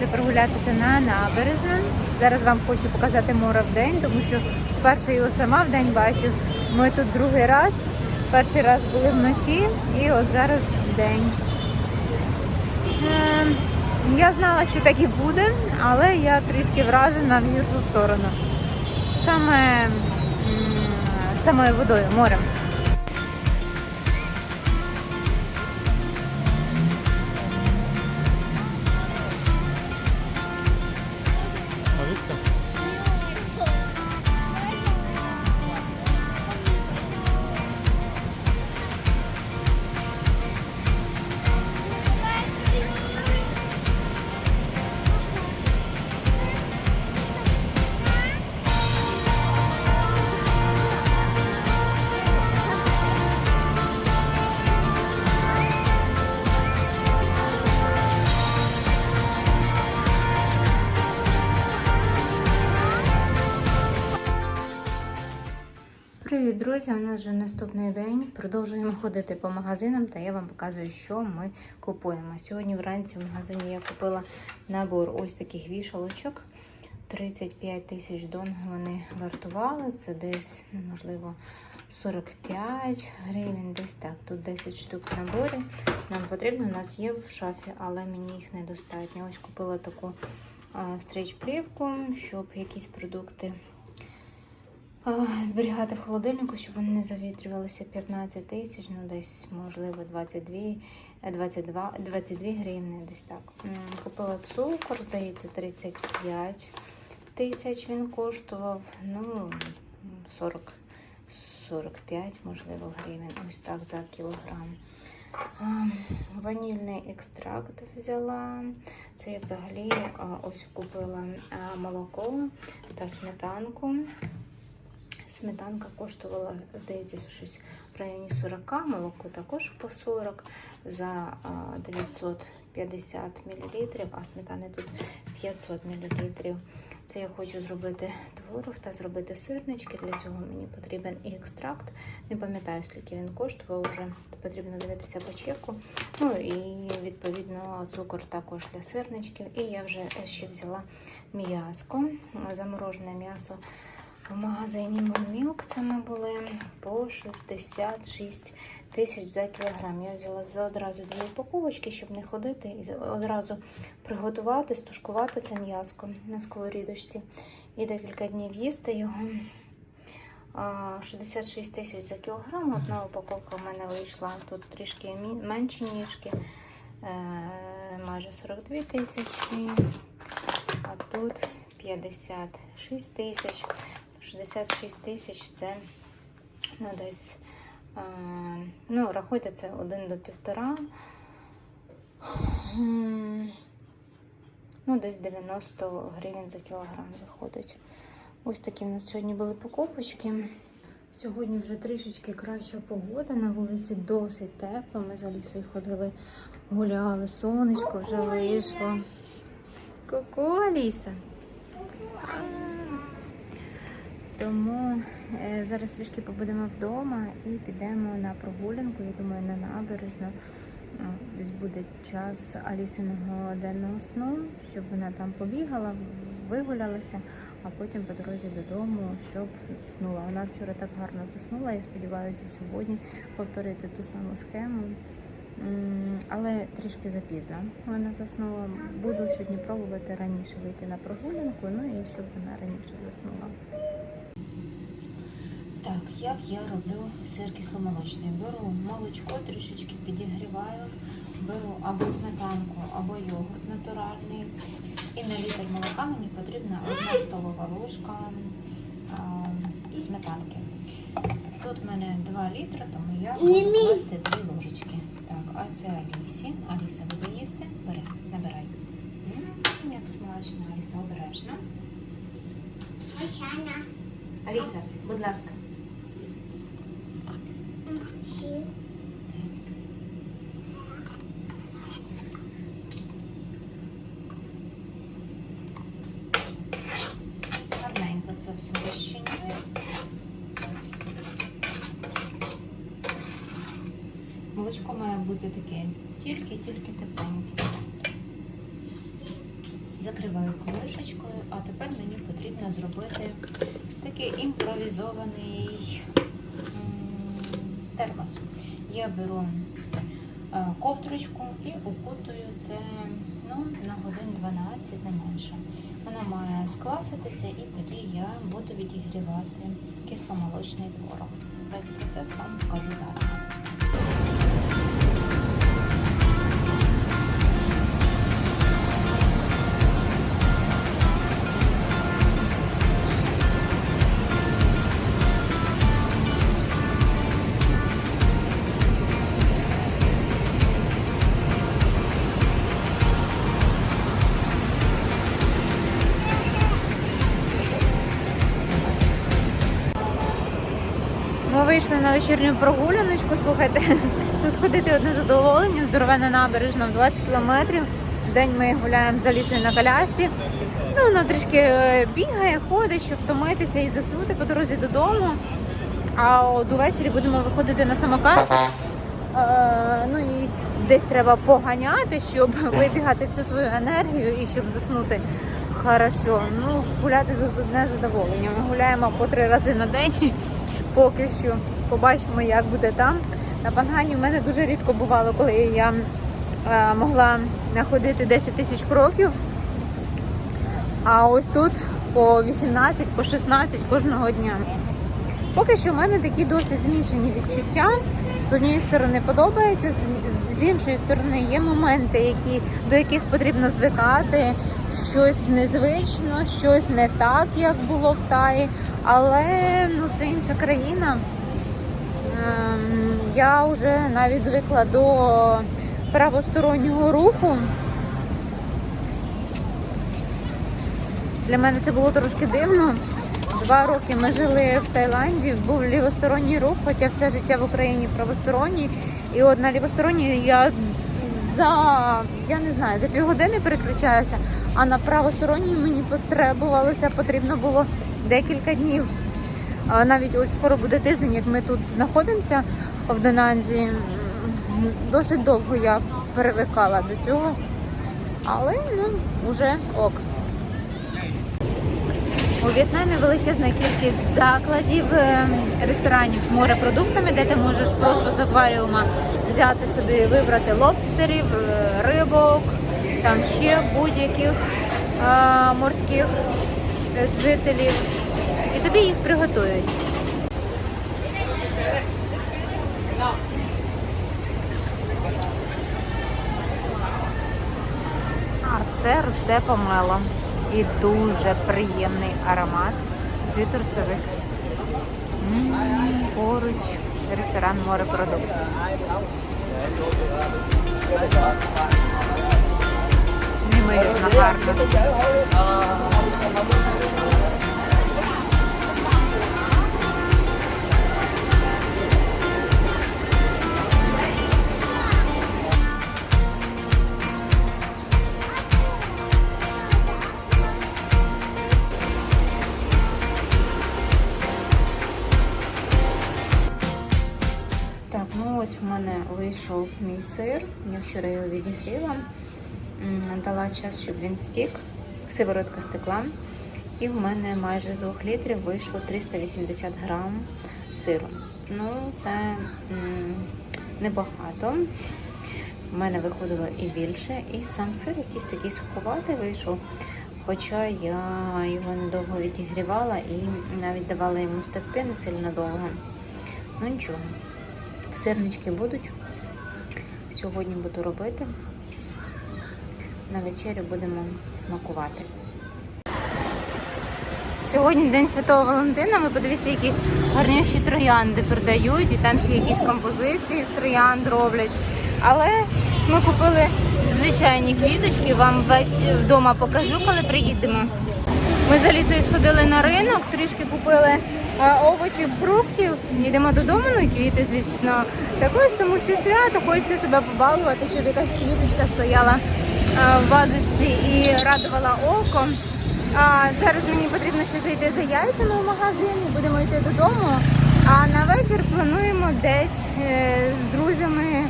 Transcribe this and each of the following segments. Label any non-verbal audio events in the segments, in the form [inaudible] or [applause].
Вийшли прогулятися на набережну. Зараз вам хочу показати море в день, тому що вперше його сама в день бачу. Ми тут другий раз. Перший раз були вночі і от зараз день. Ем, Я знала, що так і буде, але я трішки вражена в гіршу сторону. Саме самою водою, морем. Друзі! У нас вже наступний день. Продовжуємо ходити по магазинам, та я вам показую, що ми купуємо. Сьогодні вранці в магазині я купила набор ось таких вішалочок. 35 тисяч дон вони вартували. Це десь, ну, можливо, 45 гривень, десь так. Тут 10 штук в наборі. Нам потрібно, у нас є в шафі, але мені їх недостатньо. Ось купила таку стріч-плівку, щоб якісь продукти зберігати в холодильнику, щоб вони не завітрювалися 15 тисяч, ну десь, можливо, 22, е, 22, 22 гривні, десь так. Купила цукор, здається, 35 тисяч він коштував. Ну, 40, 45, можливо, гривень. Ось так за кілограм. Ванільний екстракт взяла. Це я взагалі ось купила молоко та сметанку. Сметанка коштувала, здається, щось в районі 40, молоко також по 40 за 950 мл, а сметани тут 500 мл. Це я хочу зробити творог та зробити сирнички. Для цього мені потрібен і екстракт. Не пам'ятаю, скільки він коштував вже. Потрібно дивитися по чеку. Ну і відповідно цукор також для сирничків. І я вже ще взяла м'яско, заморожене м'ясо. В магазині Монмілк це ми були по 66 тисяч за кілограм. Я взяла одразу дві упаковочки, щоб не ходити, і одразу приготувати, стушкувати це м'яско на сковорідочці. І декілька днів їсти його. 66 тисяч за кілограм. Одна упаковка в мене вийшла тут трішки менші ніжки, е, майже 42 тисячі, а тут 56 тисяч. 66 тисяч це ну, десь, е, ну, рахуйте, це 1 до 1,5. Ну, десь 90 гривень за кілограм виходить. Ось такі в нас сьогодні були покупочки. Сьогодні вже трішечки краща погода, на вулиці досить тепло. Ми за лісою ходили, гуляли, сонечко вже вийшло. Ку-ку, Аліса. Тому е, зараз трішки побудемо вдома і підемо на прогулянку. Я думаю, на набережну. Десь буде час Алісиного денного сну, щоб вона там побігала, вигулялася, а потім по дорозі додому, щоб заснула. Вона вчора так гарно заснула. Я сподіваюся, сьогодні повторити ту саму схему. Але трішки запізно вона заснула. Буду сьогодні пробувати раніше вийти на прогулянку, ну і щоб вона раніше заснула. Так, як я роблю сир кисломолочний? Беру молочко, трішечки підігріваю, беру або сметанку, або йогурт натуральний. І на літр молока мені потрібна одна столова ложка а, сметанки. Тут в мене 2 літри, тому я буду класти 2 ложечки. Так, а це Алісі. Аліса буде їсти. Бери, набирай. М, Як смачно, Аліса, обережно. Звичайно. Аліса, будь ласка. Чи Гарненько це все розчиняю. Молочко має бути таке тільки-тільки тепленьке. Закриваю кришечкою, а тепер мені потрібно зробити такий імпровізований термос. Я беру е, ковдрочку і укутую це ну, на годин 12, не менше. Вона має скваситися і тоді я буду відігрівати кисломолочний творог. Весь процес вам покажу далі. Вийшли на вечірню прогуляночку. Слухайте, [laughs] тут ходити одне задоволення, здоровена набережна в 20 кілометрів. День ми гуляємо за лісою на колясці. Ну, вона трішки е, бігає, ходить, щоб втомитися і заснути по дорозі додому. А от увечері будемо виходити на самокат. Е, ну і десь треба поганяти, щоб [laughs] вибігати всю свою енергію і щоб заснути хорошо. Ну, гуляти тут одне задоволення. Ми гуляємо по три рази на день поки що. Побачимо, як буде там. На Пангані в мене дуже рідко бувало, коли я е, могла находити 10 тисяч кроків. А ось тут по 18, по 16 кожного дня. Поки що в мене такі досить змішані відчуття. З однієї сторони подобається, з- іншої сторони є моменти, які, до яких потрібно звикати. Щось незвично, щось не так, як було в Таї. Але ну, це інша країна. Ем, Я вже навіть звикла до правостороннього руху. Для мене це було трошки дивно. Два роки ми жили в Таїланді, був лівосторонній рух, хоча все життя в Україні правосторонній. І от на лівосторонній я за я не знаю, за півгодини переключаюся, а на правосторонній мені потребувалося, потрібно було декілька днів. Навіть ось скоро буде тиждень, як ми тут знаходимося в Донанзі. Досить довго я перевикала до цього, але ну, вже ок. У В'єтнамі величезна кількість закладів, е, ресторанів з морепродуктами, де ти можеш просто з акваріума взяти собі, вибрати лобстерів, е, рибок, там ще будь-яких е, морських жителів. І тобі їх приготують. А це росте помело. І дуже приємний аромат цитрусових. Поруч ресторан морепродуктів. Неймовірно гарно. Мій сир. Я вчора його відігріла. Дала час, щоб він стік. Сиворотка стекла. І в мене майже з 2 літрів вийшло 380 грам сиру. Ну, це небагато. У мене виходило і більше. І сам сир якийсь такий суховатий вийшов. Хоча я його недовго відігрівала і навіть давала йому стекти не сильно довго. Ну нічого. Сирнички будуть. Сьогодні буду робити. На вечерю будемо смакувати. Сьогодні День Святого Валентина. Ви подивіться, які гарніші троянди продають, і там ще якісь композиції з троянд роблять. Але ми купили звичайні квіточки, вам вдома покажу, коли приїдемо. Ми за лісою сходили на ринок, трішки купили овочів, фруктів. Йдемо додому, ну і звісно. Також тому що свято, хочеться себе побалувати, щоб якась квіточка стояла в вазочці і радувала око. А зараз мені потрібно ще зайти за яйцями в магазин і будемо йти додому. А на вечір плануємо десь е, з друзями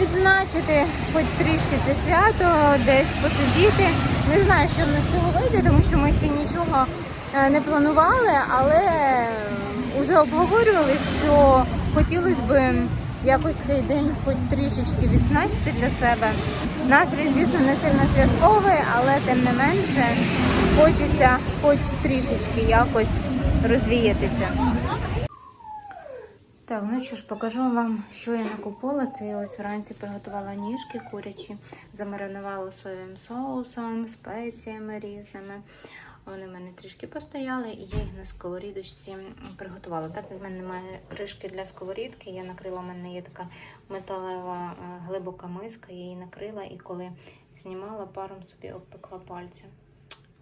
відзначити хоч трішки це свято, десь посидіти. Не знаю, що в нас цього вийде, тому що ми ще нічого не планували, але вже обговорювали, що хотілося б якось цей день хоч трішечки відзначити для себе. Настрій, звісно, не сильно святковий, але тим не менше хочеться хоч трішечки якось розвіятися. Так, ну що ж, покажу вам, що я накупила. Це я ось вранці приготувала ніжки курячі, замаринувала соєвим соусом, спеціями різними. Вони в мене трішки постояли, і я їх на сковорідочці приготувала. Так в мене немає кришки для сковорідки, я накрила, у мене є така металева е, глибока миска, я її накрила і коли знімала, паром собі обпекла пальця.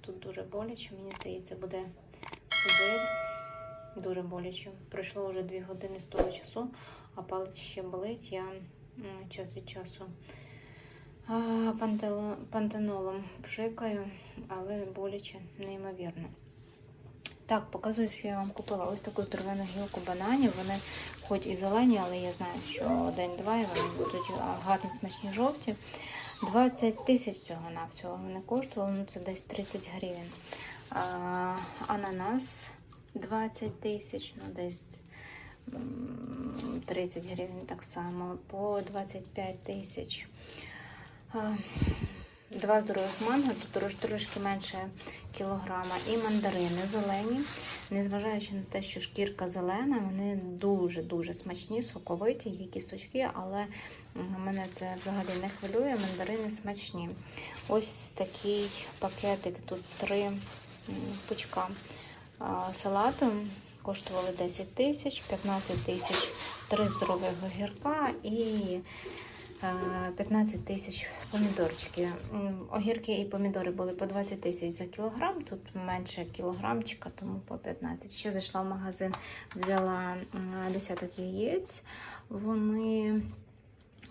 Тут дуже боляче, мені здається, буде сузир. Дуже боляче. Пройшло вже 2 години з того часу, а палець ще болить. Я час від часу пантенолом пшикаю, але боляче неймовірно. Так, показую, що я вам купила ось таку здоровену гілку бананів. Вони хоч і зелені, але я знаю, що день-два і вони будуть гарні, смачні жовті. 20 тисяч цього на всього вони коштували, ну це десь 30 гривень. А, ананас 20 тисяч, ну десь 30 гривень так само, по 25 тисяч. Два здорових манго, тут трошки менше кілограма, і мандарини зелені. Незважаючи на те, що шкірка зелена, вони дуже-дуже смачні, соковиті, є кісточки, але мене це взагалі не хвилює. Мандарини смачні. Ось такий пакетик, тут три пучка салату. Коштували 10 тисяч, 15 тисяч, три здорових огірка і 15 тисяч помідорчики. Огірки і помідори були по 20 тисяч за кілограм, тут менше кілограмчика, тому по 15. Ще зайшла в магазин, взяла десяток яєць. Вони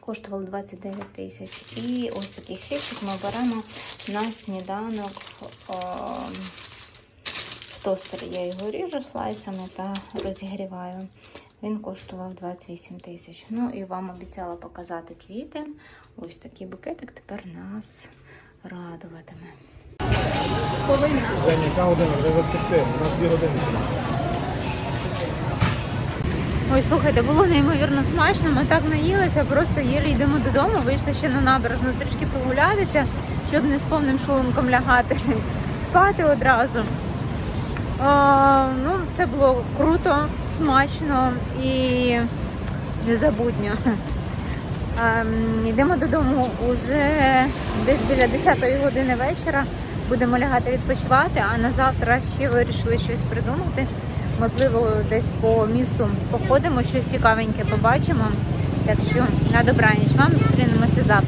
коштували 29 тисяч. І ось такий хлібчик ми беремо на сніданок. О, в тостер я його ріжу слайсами та розігріваю. Він коштував 28 тисяч. Ну і вам обіцяла показати квіти. Ось такий букетик тепер нас радуватиме. Жені, яка година? Вже 24, у нас 2 години. Ой, слухайте, було неймовірно смачно. Ми так наїлися, просто їли йдемо додому, вийшли ще на набережну трішки прогулятися, щоб не з повним шлунком лягати, [laughs] спати одразу. А, ну, це було круто, смачно і незабутньо. Ем, Йдемо додому уже десь біля 10 години вечора. Будемо лягати відпочивати, а на завтра ще вирішили щось придумати. Можливо, десь по місту походимо, щось цікавеньке побачимо. Так що на добраніч вам зустрінемося завтра.